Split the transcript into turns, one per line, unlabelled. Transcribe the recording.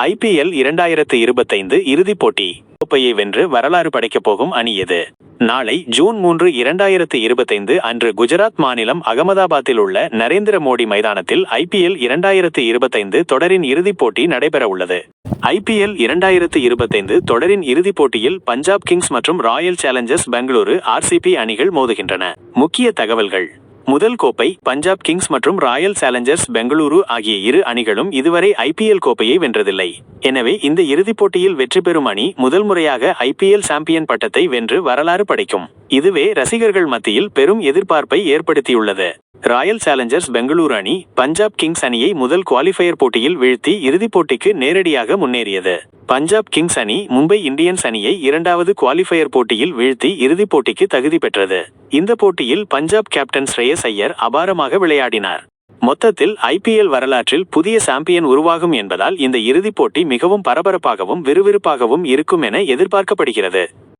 IPL இரண்டாயிரத்து இருபத்தைந்து இறுதிப் போட்டி. கோப்பையை வென்று வரலாறு படைக்கப் போகும் அணி எது? நாளை ஜூன் மூன்று இரண்டாயிரத்து இருபத்தைந்து அன்று குஜராத் மாநிலம் அகமதாபாத்தில் உள்ள நரேந்திர மோடி மைதானத்தில் ஐபிஎல் இரண்டாயிரத்து இருபத்தைந்து தொடரின் இறுதிப் போட்டி நடைபெற உள்ளது. ஐபிஎல் இரண்டாயிரத்து இருபத்தைந்து தொடரின் இறுதிப் போட்டியில் பஞ்சாப் கிங்ஸ் மற்றும் ராயல் சேலஞ்சர்ஸ் பெங்களூரு ஆர்சிபி அணிகள் மோதுகின்றன. முக்கிய தகவல்கள். முதல் கோப்பை பஞ்சாப் கிங்ஸ் மற்றும் ராயல் சேலஞ்சர்ஸ் பெங்களூரு ஆகிய இரு அணிகளும் இதுவரை ஐபிஎல் கோப்பையை வென்றதில்லை. எனவே இந்த இறுதிப் போட்டியில் வெற்றி பெறும் அணி முதல் முறையாக ஐபிஎல் சாம்பியன் பட்டத்தை வென்று வரலாறு படைக்கும். இதுவே ரசிகர்கள் மத்தியில் பெரும் எதிர்பார்ப்பை ஏற்படுத்தியுள்ளது. ராயல் சேலஞ்சர்ஸ் பெங்களூரு அணி பஞ்சாப் கிங்ஸ் அணியை முதல் குவாலிஃபயர் போட்டியில் வீழ்த்தி இறுதிப் போட்டிக்கு நேரடியாக முன்னேறியது. பஞ்சாப் கிங்ஸ் அணி மும்பை இந்தியன்ஸ் அணியை இரண்டாவது குவாலிஃபயர் போட்டியில் வீழ்த்தி இறுதிப் போட்டிக்கு தகுதி பெற்றது. இந்த போட்டியில் பஞ்சாப் கேப்டன் ஸ்ரேயஸ் ஐயர் அபாரமாக விளையாடினார். மொத்தத்தில் ஐபிஎல் வரலாற்றில் புதிய சாம்பியன் உருவாகும் என்பதால் இந்த இறுதிப் போட்டி மிகவும் பரபரப்பாகவும் விறுவிறுப்பாகவும் இருக்கும் என எதிர்பார்க்கப்படுகிறது.